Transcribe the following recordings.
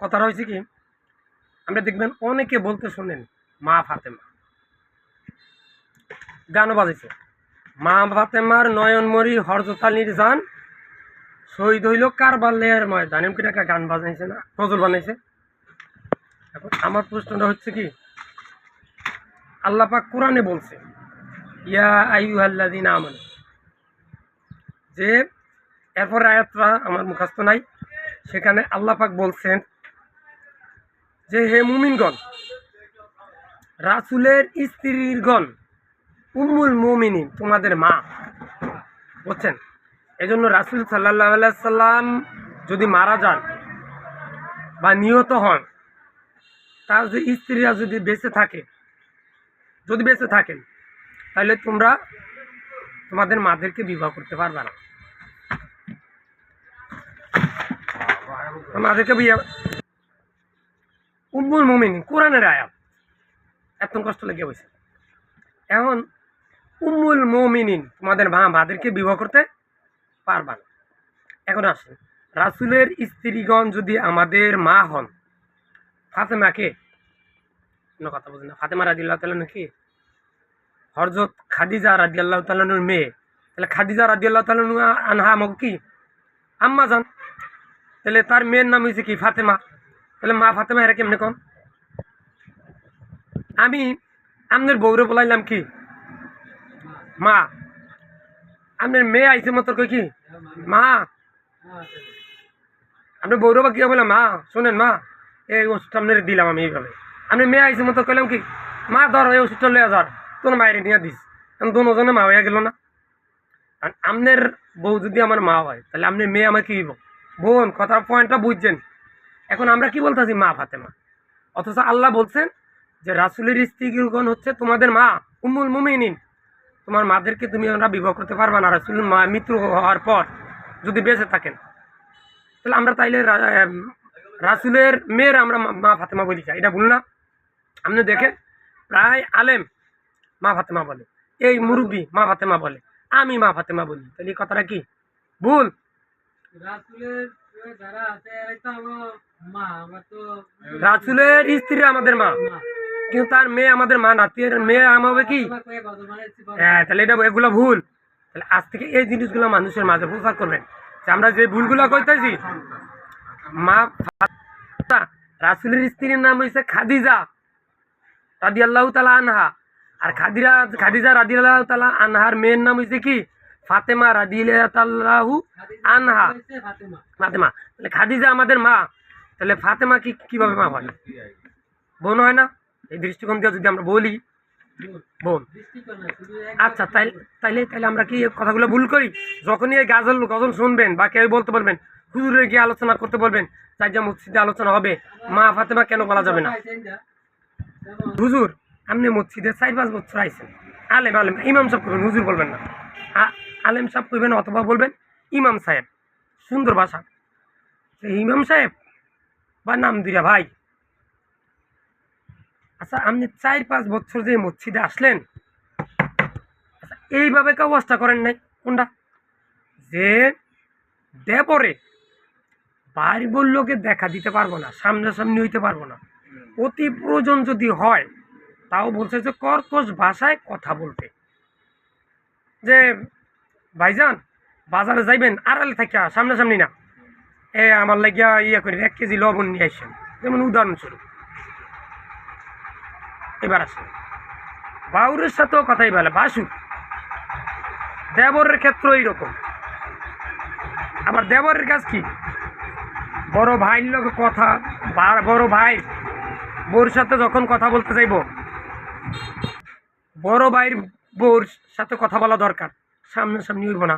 কথাটা হয়েছে কি? আমরা দেখবেন অনেকে বলতে শোনেন, মা ফাতেমা। গানও বাজেছে। মা ফাতেমার নয়নমরি হরজতালির জান শহীদ হইল কারবালের ময়দান। এমন করে একটা গান বাজাইছে না? নজর বানাইছে। এখন আমার প্রশ্নটা হচ্ছে কি? আল্লাহ পাক কোরআনে বলছে, ইয়া আইয়ুহাল্লাযিন আমানু। যে, এরপর আয়াতটা আমার মুখস্থ নাই। সেখানে আল্লাহ পাক বলছেন যে হে মুমিনগণ, রাসুলের স্ত্রীরগণ উম্মুল মুমিনিন, তোমাদের মা। বুঝছেন? এই জন্য রাসুল সাল্লাহ সাল্লাম যদি মারা যান বা নিহত হন, তার যে স্ত্রীরা যদি বেঁচে থাকে, যদি বেঁচে থাকেন, তাহলে তোমরা তোমাদের মাদেরকে বিবাহ করতে পারবে না। মাদেরকে বিয়ে উম্মুল মুমিন, কোরআনের আয়াত। এত কষ্ট লেগে বসে এখন উম্মুল মুমিনিন, তোমাদের মা মাদেরকে বিবাহ করতে পারবা না। এখন আসেন, রাসুলের স্ত্রীগণ যদি আমাদের মা হন, ফাতেমাকে, কোনো কথা বলছেন না, ফাতেমা রাজি আল্লাহ তালন কি হরজত খাদিজা রাজি আল্লাহ তালনুর মেয়ে। তাহলে খাদিজা রাজি আল্লাহ তালন আনহা আমাকে কি? আম্মা যান তাহলে তার মেয়ের নাম হয়েছে কি, ফাতেমা? তাহলে মা ফাতেমা এরা কেমনে কম? আমি আপনার বউরে বলাইলাম কি? মা আপনার মেয়ে আইসে মতো কই কি? মা। আপনি বৌরব কি বললাম, মা, শোনেন মা, এই ওষুধটা আপনার দিলাম আমি এইভাবে। আপনি মেয়ে আইসে মতো কইলাম কি, মা, ধর এই ওষুধটা লয়ে যার তোর মায়ের নিয়ে দিস। আমি দুজনে মা হয়ে গেল না। আপনার বউ যদি আমার মা হয়, তাহলে আপনি মেয়ে আমার কি বোন, কথার পয়েন্টটা বুঝছেন। এখন আমরা কি বলতেছি? মা ফাতেমা। অথচ আল্লাহ বলছেন যে, রাসুলের স্ত্রীগণ হচ্ছে তোমাদের মা, উম্মুল মুমিনিন। তোমার মাদেরকে তুমি আমরা বিবাহ করতে পারবা না। রাসুল মা মৃত্যু হওয়ার পর যদি বেঁচে থাকেন। তাহলে আমরা তাইলে রাসুলের মেয়ের আমরা মা- ফাতেমা বলি চাই। এটা ভুল না। আপনি দেখেন, প্রায় আলেম মা ফাতেমা বলে। এই মুরব্বী মা ফাতেমা বলে। আমি মা ফাতেমা বলি। তাহলে এই কথাটা কি? ভুল। রাসুলের রাসুলের স্ত্রী আমাদের মা। কিন্তু তার মেয়ে আমাদের মা নাতির মেয়ে আমাবে কি। হ্যাঁ তাহলে এটা এগুলো ভুল। তাহলে আজ থেকে এই জিনিসগুলো মানুষের মাঝে প্রচার করবেন। যে আমরা যে ভুলগুলো করতেছি, মা রাসুলের স্ত্রীর নাম হয়েছে খাদিজা রাদি আল্লাহ তালা আনহা। আর খাদিরা খাদিজা রাদি আল্লাহ তালা আনহার মেয়ের নাম হয়েছে কি? ফাতেমা রাদি আল্লাহু আনহা। ফাতেমা। তাহলে খাদিজা আমাদের মা। তাহলে ফাতেমা কি কীভাবে মা হয়? বোন হয় না? এই দৃষ্টিকোণ দিয়ে যদি আমরা বলি। বোন। আচ্ছা তাই তাইলে তাইলে আমরা কি কথাগুলো ভুল করি? যখনই এই গাজল গজল শুনবেন বা কেউ বলতে বলবেন হুজুরে গিয়ে আলোচনা করতে বলবেন তাই যে মসজিদে আলোচনা হবে, মা ফাতেমা কেন বলা যাবে না? হুজুর, আপনি মসজিদে চার পাঁচ বছর আইসেন আলেম আলেম, ইমাম সাহেব করবেন হুজুর বলবেন না। আলেম সাহেব করবেন অথবা বলবেন ইমাম সাহেব। সুন্দর ভাষা। তো ইমাম সাহেব, বা নাম দিরা ভাই। আচ্ছা আপনি চার পাঁচ বছর যে মসজিদে আসলেন আচ্ছা এইভাবে কেউ অবস্থা করেন নাই? কোনটা? যে দেবরে বাইর বললোকে দেখা দিতে পারব না, সামনাসামনি হইতে পারব না। অতি প্রয়োজন যদি হয়, তাও বলছে যে কর্কশ ভাষায় কথা বলতে। যে ভাইজান, বাজারে যাইবেন, আড়ালে থাকিয়া, সামনাসামনি না। এ আমার লাগিয়া ইয়ে করি এক কেজি লবণ নিয়ে আসেন। যেমন উদাহরণস্বরূপ। এবার আসেন। বাউরের সাথেও কথাই বলে, বাসু, দেবরের ক্ষেত্র এইরকম। আবার দেবরের কাজ কি? বড় ভাইয়ের লোক কথা বড় ভাই, বউর সাথে যখন কথা বলতে যাইব, বড় ভাইয়ের বউর সাথে কথা বলা দরকার। সামনাসামনি উঠবো না।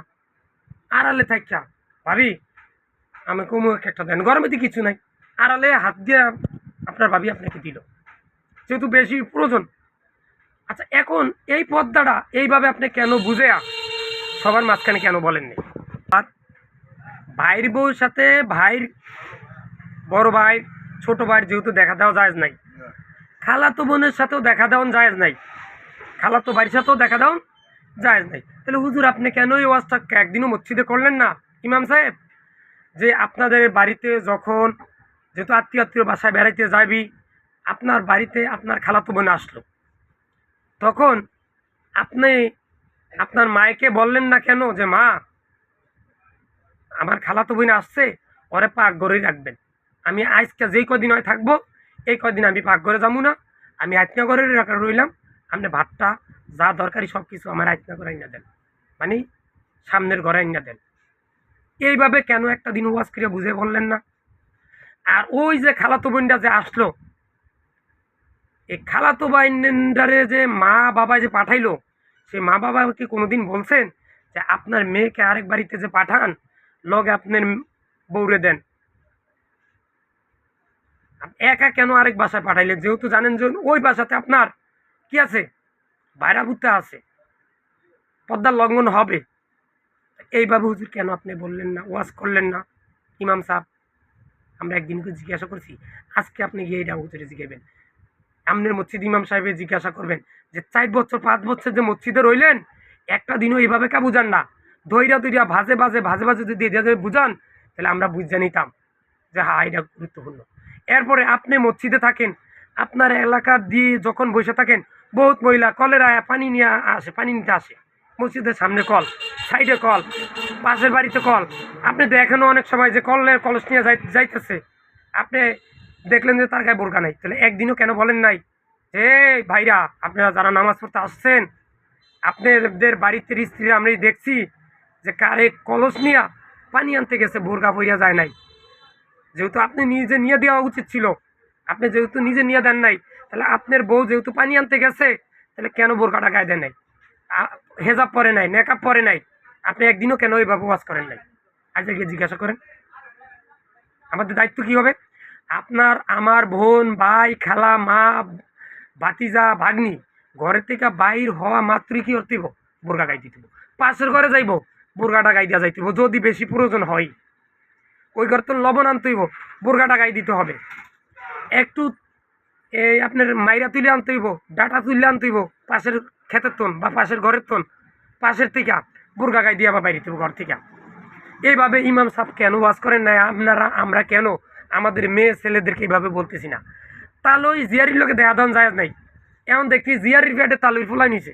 আড়ালে থাকিয়া ভাবি আমি অমুক একটা দেন। গরমে তো কিছু নাই। আড়ালে হাত দিয়ে আপনার ভাবি আপনাকে দিল। যেহেতু বেশি প্রয়োজন। আচ্ছা এখন এই পদ্মাটা এইভাবে আপনি কেন বুঝে সবার মাঝখানে কেন বলেননি? আর ভাইয়ের বউর সাথে ভাইয়ের বড় ভাই ছোট ভাইয়ের যেহেতু দেখা দেওয়া যায় নাই। খালাতো বোনের সাথেও দেখা দেওয়া যায় নাই। খালাতো ভাইয়ের সাথেও দেখা দেওয়া যায় নাই তাহলে হুজুর, আপনি কেন এই ওয়াজটা একদিনও মসজিদে করলেন না? ইমাম সাহেব, যে আপনাদের বাড়িতে যখন যেহেতু আত্মীয় আত্মীয় বাসায় বেড়াইতে যাবি, আপনার বাড়িতে আপনার খালাতো বোন আসলো। তখন আপনি আপনার মায়েকে বললেন না কেন যে, মা, আমার খালাতো বোন আসছে, ওরে পাক ঘরেই রাখবেন। আমি আজকে যেই কদিন হয় থাকব, এই কদিন আমি পাক ঘরে যাব না। আমি আত্মীয় রাখা রইলাম আপনি ভাতটা, যা দরকারি সব কিছু আমার আত্মীয় ঘরে আইনা দেন। মানে সামনের ঘরে আইনা দেন। এইভাবে কেন একটা দিন ওয়াজ করে বুঝে বললেন না? আর ওই যে খালাতো বোনটা যে আসলো, এই খালাতো বাইন্ডারে যে মা বাবা যে পাঠাইলো, সে মা বাবা কি কোনোদিন বলছেন যে আপনার মেয়েকে আরেক বাড়িতে যে পাঠান, লগে আপনার বউরে দেন? একা কেন আরেক বাসায় পাঠাইলেন? যেহেতু জানেন যে ওই বাসাতে আপনার কি আছে? বাইরা ভূতে আছে। পদ্মার লঙ্ঘন হবে। এইভাবে হুজুর কেন আপনি বললেন না? ওয়াজ করলেন না? ইমাম সাহেব, আমরা একদিনকে জিজ্ঞাসা করছি, আজকে আপনি গিয়ে এটা হুজুরে জিজ্ঞাবেন আমনের মসজিদ ইমাম সাহেবের জিজ্ঞাসা করবেন যে, চার বছর, পাঁচ বছর যে মসজিদে রইলেন, একটা দিনও এইভাবে কা বুঝান না। দইরা দইরা, ভাজে ভাজে ভাজে ভাজে যদি এভাবে বুঝান, তাহলে আমরা বুঝে নিতাম যে হ্যাঁ এটা গুরুত্বপূর্ণ। এরপরে আপনি মসজিদে থাকেন আপনার এলাকা দিয়ে যখন বসে থাকেন, বহুত মহিলা কলের আয়া পানি নিয়ে আসে, পানি নিতে আসে। মসজিদের সামনে কল, সাইডে কল, পাশের বাড়িতে কল। আপনি দেখেনও অনেক সময় যে কলের কলস নিয়ে যাই যাইতেছে। আপনি দেখলেন যে তার গায়ে বোরকা নাই। তাহলে একদিনও কেন বলেন নাই? যে ভাইরা, আপনারা যারা নামাজ পড়তে আসছেন, আপনাদের বাড়িতে স্ত্রীরা আমরা দেখছি যে কারে কলস নিয়ে পানি আনতে গেছে বোরকা পইয়া যায় নাই। যেহেতু আপনি নিজে নিয়ে দেওয়া উচিত ছিল। আপনি যেহেতু নিজে নিয়ে দেন নাই তাহলে আপনার বউ যেহেতু পানি আনতে গেছে তাহলে কেন বোরকাটা গায়ে দেন নাই? হেজাব পরে নাই মেকআপ পরে নাই আপনি একদিনও কেন ওইভাবে ওয়াজ করেন নাই? আজ গিয়ে জিজ্ঞাসা করেন। আমাদের দায়িত্ব কি হবে? আপনার আমার বোন ভাই খালা মা ভাতিজা ভাগ্নি ঘরের থেকে বাইর হওয়া মাত্রই কি করতে হইব? বোরকা গাই দিতে। পাশের ঘরে যাইব বোরকাটা গাই দিয়া যাইতে হইব, যদি বেশি প্রয়োজন হয় ওই ঘর তো লবণ আনতে হইব বোরকাটা গাই দিতে হবে। একটু, এই আপনার মাইরা তুলে আনতে হইব, ডাটা তুলে আনতে হইব, পাশের ক্ষেতের তন বা পাশের ঘরের তন, পাশের থেকে বোরকা গাই দিয়ে আবার বাইরে দিব ঘর থেকে। এইভাবে ইমাম সাহেব কেন ওয়াজ করেন না আপনারা, আমরা কেন? আমাদের মেয়ে ছেলেদেরকে এইভাবে বলতেছি না। তালই জিয়ারির লোকে দেখা দান যায় নাই। এমন দেখছি জিয়ারির পেটে তালুই ফুলাই নিছে।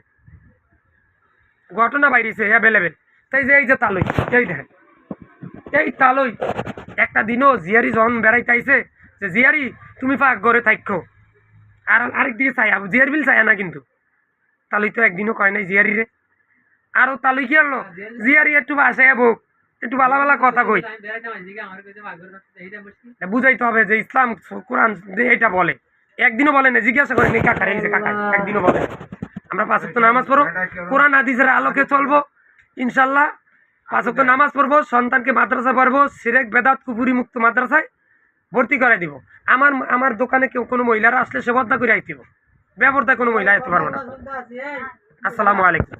ঘটনা বাইরেছে অ্যাভেলেবেল তাই যে এই যে তালুই, এই দেখেন। এই তালই, একটা দিনও জিয়ারি যখন বেড়াইতে আইছে, যে জিয়ারি তুমি পাক ঘরে থাকো আর আরেক দিকে চাই জিয়ার বিল চাই না কিন্তু। তালুই তো একদিনও কয় নাই জিয়ারি রে। আরও তালুই কি আনলো? জিয়ারি একটু বাসায় বক একটু ভালো ভালো কথা কই। বুঝাইতে হবে যে ইসলাম কোরআন যে এটা বলে। একদিনও বলে না জিজ্ঞাসা করেন কাকার এই কাকা একদিনও বলে আমরা পাঁচ ওয়াক্ত নামাজ পড়ব কোরআন হাদিসের আলোকে চলবো ইনশাল্লাহ পাঁচ ওয়াক্ত নামাজ পড়ব সন্তানকে মাদ্রাসা পড়ব সিরেক বেদাত কুপুরি মুক্ত মাদ্রাসায়। ভর্তি করাই দিব। আমার আমার দোকানে কেউ কোনো মহিলারা আসলে সে বদনা করে আইতিব। ব্যবর্তা কোনো মহিলা আইতে পারব না। আসসালামু আলাইকুম।